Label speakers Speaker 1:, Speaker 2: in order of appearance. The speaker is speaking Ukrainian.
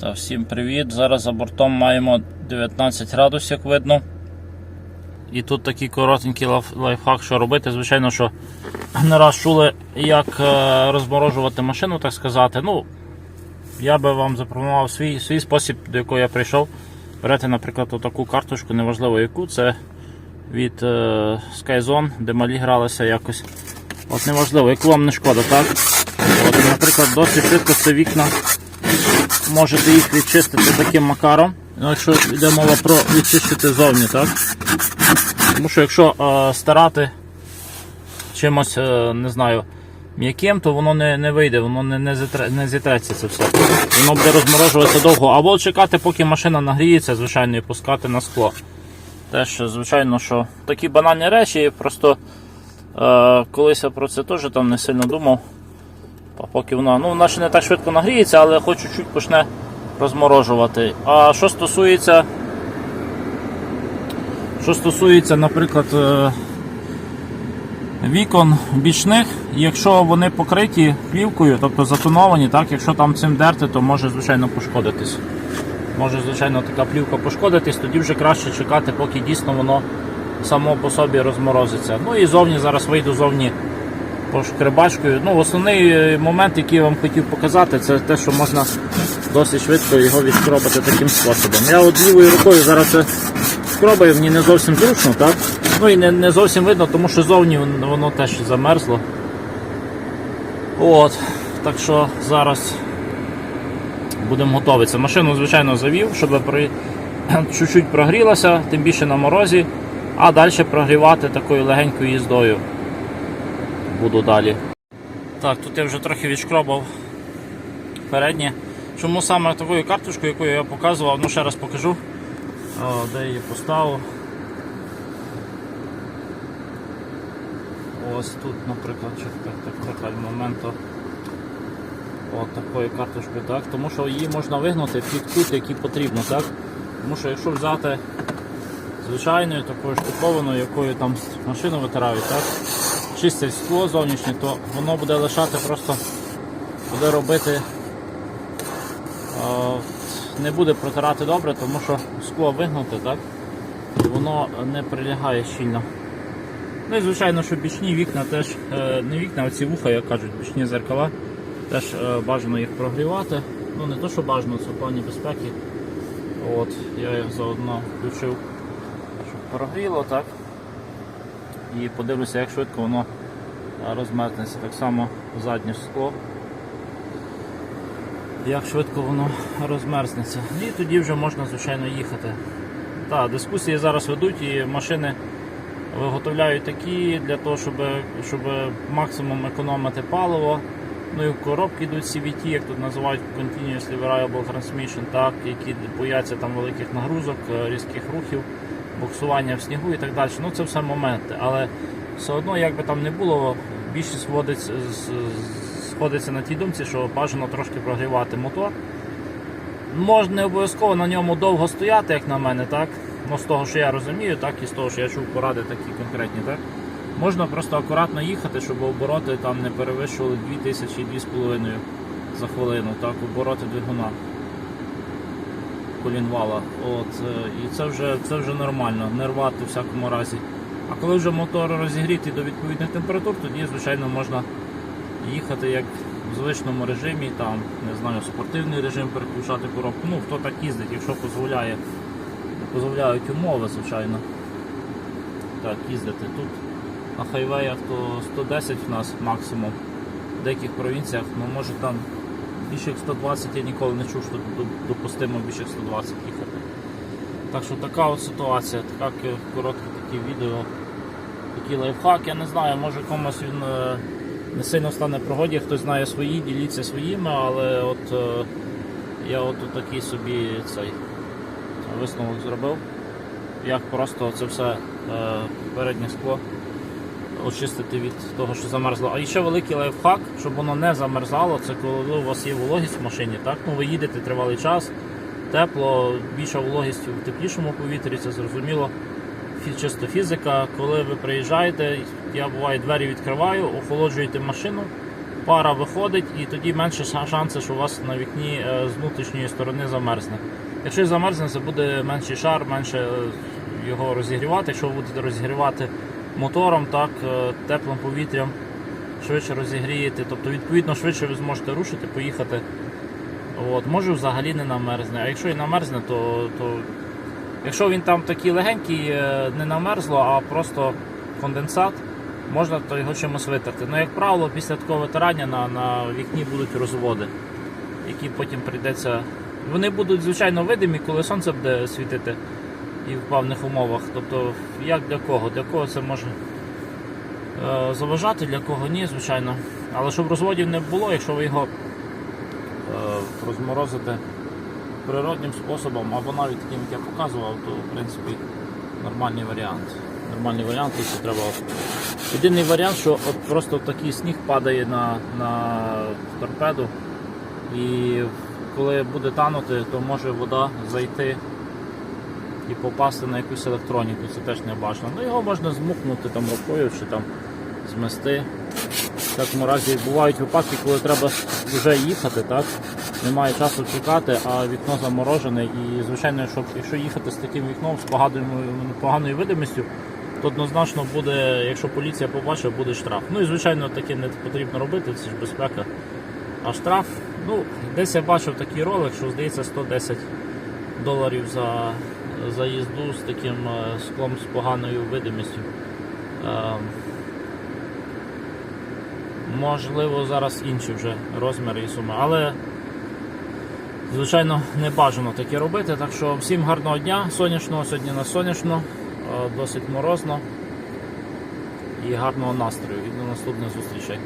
Speaker 1: Та всім привіт. Зараз за бортом маємо 19 градусів, видно. І тут такий коротенький лайфхак, що робити. Звичайно, що не раз чули, як е, розморожувати машину, так сказати. Ну, я би вам запропонував свій, свій спосіб, до якого я прийшов. Берете, наприклад, таку карточку, неважливо яку, це від е, Skyzone, де малі гралися якось. От неважливо, яку вам не шкода, так? От, наприклад, досить швидко це вікна можете їх відчистити таким макаром. Ну, якщо йде мова про відчистити зовні, так? Тому що якщо е, старати чимось, е, не знаю, м'яким, то воно не, не вийде, воно не, не, зітре, не зітреться це все. Воно буде розморожуватися довго. Або чекати, поки машина нагріється, звичайно, і пускати на скло. Теж, звичайно, що такі банальні речі, просто е, колись я про це теж там не сильно думав. Поки вона, ну, вона ще не так швидко нагріється, але хоч чуть почне розморожувати. А що стосується, що стосується, наприклад, е, вікон бічних, якщо вони покриті плівкою, тобто затоновані, так, якщо там цим дерти, то може, звичайно, пошкодитись. Може, звичайно, така плівка пошкодитись, тоді вже краще чекати, поки дійсно воно само по собі розморозиться. Ну і зовні зараз вийду зовні пошкребачкою. Ну, основний е, момент, який я вам хотів показати, це те, що можна досить швидко його відшкробати таким способом. Я от лівою рукою зараз це шкробаю, мені не зовсім зручно, так? Ну і не, не зовсім видно, тому що зовні воно теж замерзло. От, так що зараз будемо готуватися. Машину, звичайно, завів, щоб при... чуть-чуть прогрілася, тим більше на морозі, а далі прогрівати такою легенькою їздою буду далі. Так, тут я вже трохи відшкробав переднє. Чому саме такою карточкою, яку я показував, ну ще раз покажу, О, де її поставив. Ось тут, наприклад, так, так, так, моменту. От такою карточкою, так, тому що її можна вигнути під кут, який потрібно, так? Тому що якщо взяти звичайною такою штукованою, якою там машину витирають, так? Чистять скло зовнішнє, то воно буде лишати просто, буде робити, не буде протирати добре, тому що скло вигнуте, так? І воно не прилягає щільно. Ну і звичайно, що бічні вікна теж, е, не вікна, а ці вуха, як кажуть, бічні зеркала, теж е, бажано їх прогрівати. Ну не то, що бажано, це в плані безпеки. От, я їх заодно включив, щоб прогріло, так? І подивлюся, як швидко воно розмерзнеться. Так само заднє скло. Як швидко воно розмерзнеться. І тоді вже можна, звичайно, їхати. Так, дискусії зараз ведуть і машини виготовляють такі для того, щоб, щоб максимум економити паливо. Ну і коробки йдуть CVT, як тут називають Continuously Variable Transmission, так, які бояться там великих нагрузок, е, різких рухів буксування в снігу і так далі. Ну це все моменти. Але все одно, як би там не було, більшість сходиться, на тій думці, що бажано трошки прогрівати мотор. Можна не обов'язково на ньому довго стояти, як на мене, так? Ну, з того, що я розумію, так і з того, що я чув поради такі конкретні, так? Можна просто акуратно їхати, щоб обороти там не перевищували 2000 2,5 за хвилину, так, обороти двигуна колінвала. От, е, і це вже, це вже нормально, не рвати в всякому разі. А коли вже мотор розігрітий до відповідних температур, тоді, звичайно, можна їхати як в звичному режимі, там, не знаю, спортивний режим переключати коробку. Ну, хто так їздить, якщо дозволяє, дозволяють умови, звичайно. Так, їздити. Тут на хайвеях то 110 в нас максимум. В деяких провінціях, ну може там як 120 я ніколи не чув, що допустимо як 120 їхати. Так що така от ситуація, таке коротке таке відео, такий лайфхак. Я не знаю, може комусь він е, не сильно стане пригоді, хтось знає свої, діліться своїми, але от е, я от такий собі цей висновок зробив. Як просто це все е, переднє скло очистити від того, що замерзло. А ще великий лайфхак, щоб воно не замерзало, це коли у вас є вологість в машині. Так? Ну, ви їдете тривалий час, тепло, більша вологість в теплішому повітрі, це зрозуміло. Чисто фізика, коли ви приїжджаєте, я буває двері відкриваю, охолоджуєте машину, пара виходить, і тоді менше шанси, що у вас на вікні е, з внутрішньої сторони замерзне. Якщо замерзне, це буде менший шар, менше е, його розігрівати. Якщо ви будете розігрівати мотором, так, е, теплим повітрям, швидше розігрієте, тобто відповідно швидше ви зможете рушити, поїхати. От, може взагалі не намерзне. А якщо і намерзне, то, то якщо він там такий легенький, е, не намерзло, а просто конденсат, можна то його чимось витерти. Ну, як правило, після такого витирання на, на вікні будуть розводи, які потім прийдеться. Вони будуть, звичайно, видимі, коли сонце буде світити і в певних умовах. Тобто, як для кого? Для кого це може е, заважати, для кого ні, звичайно. Але щоб розводів не було, якщо ви його е, розморозите природнім способом, або навіть таким, як я показував, то в принципі нормальний варіант. Нормальний варіант, це треба. Єдиний варіант, що от просто такий сніг падає на, на торпеду, і коли буде танути, то може вода зайти і попасти на якусь електроніку, це теж не бажано. Ну його можна змукнути там рукою чи там змести. В такому разі бувають випадки, коли треба вже їхати, так? Немає часу чекати, а вікно заморожене. І, звичайно, щоб, якщо їхати з таким вікном з поганою, поганою видимістю, то однозначно буде, якщо поліція побачить, буде штраф. Ну і звичайно таке не потрібно робити, це ж безпека. А штраф, ну, десь я бачив такий ролик, що здається 110 доларів за, за їзду з таким е, склом з поганою видимістю. Ем, Можливо, зараз інші вже розміри і суми. Але, звичайно, не бажано таке робити. Так що всім гарного дня, сонячного, сьогодні на сонячно, е, досить морозно і гарного настрою. І до наступних зустрічей.